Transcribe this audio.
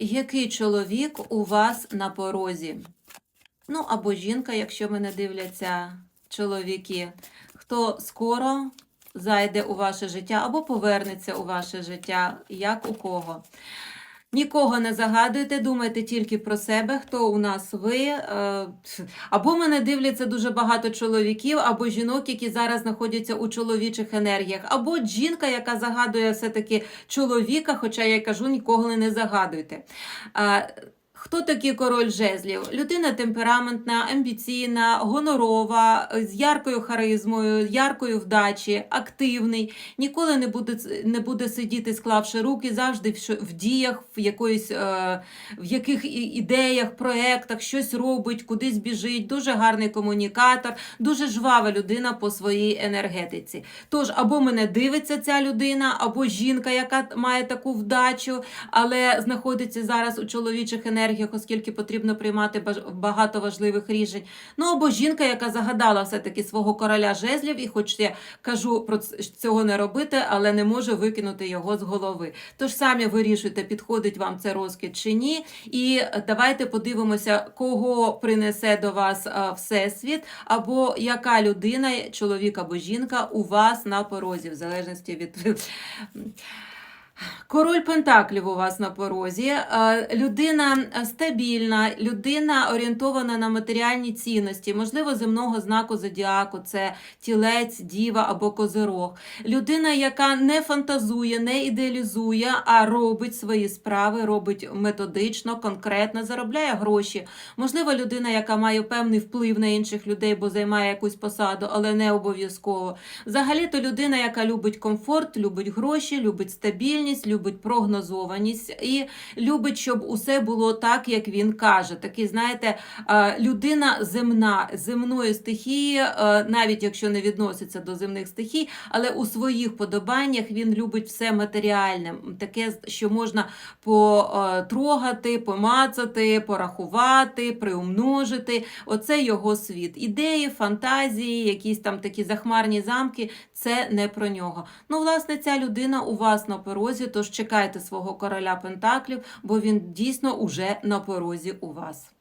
Який чоловік у вас на порозі? Ну, або жінка, якщо мене дивляться чоловіки, хто скоро зайде у ваше життя або повернеться у ваше життя, як у кого. Нікого не загадуйте, думайте тільки про себе, хто у нас ви. Е, Або мене дивляться дуже багато чоловіків, або жінок, які зараз знаходяться у чоловічих енергіях, або жінка, яка загадує все-таки чоловіка, хоча я кажу, нікого не загадуйте. Хто такий король жезлів? Людина темпераментна, амбіційна, гонорова, з яркою харизмою, яркою вдачі, активний, ніколи не буде, не буде сидіти, склавши руки, завжди в, діях, в якоїсь, е, в яких ідеях, проєктах, щось робить, кудись біжить, дуже гарний комунікатор, дуже жвава людина по своїй енергетиці. Тож, або мене дивиться ця людина, або жінка, яка має таку вдачу, але знаходиться зараз у чоловічих енергіях, оскільки потрібно приймати багато важливих рішень. Ну або жінка, яка загадала все-таки свого короля жезлів, і хоч я кажу про цього не робити, але не можу викинути його з голови. Тож самі вирішуйте, підходить вам це розкид чи ні. І давайте подивимося, кого принесе до вас всесвіт, або яка людина, чоловік або жінка, у вас на порозі, в залежності від. Король Пентаклів у вас на порозі. Е, Людина стабільна, людина орієнтована на матеріальні цінності, можливо, земного знаку зодіаку, це тілець, діва або козирог. Людина, яка не фантазує, не ідеалізує, а робить свої справи, робить методично, конкретно, заробляє гроші. Можливо, людина, яка має певний вплив на інших людей, бо займає якусь посаду, але не обов'язково. Взагалі-то людина, яка любить комфорт, любить гроші, любить стабільність, любить прогнозованість і любить, щоб усе було так, як він каже. Такий, знаєте, е, людина земна, земної стихії, е, навіть якщо не відноситься до земних стихій, але у своїх подобаннях він любить все матеріальне, таке, що можна потрогати, помацати, порахувати, приумножити. Оце його світ. Ідеї, фантазії, якісь там такі захмарні замки це не про нього. Ну, власне, ця людина у вас на порозі, тож чекайте свого короля Пентаклів, бо він дійсно уже на порозі у вас.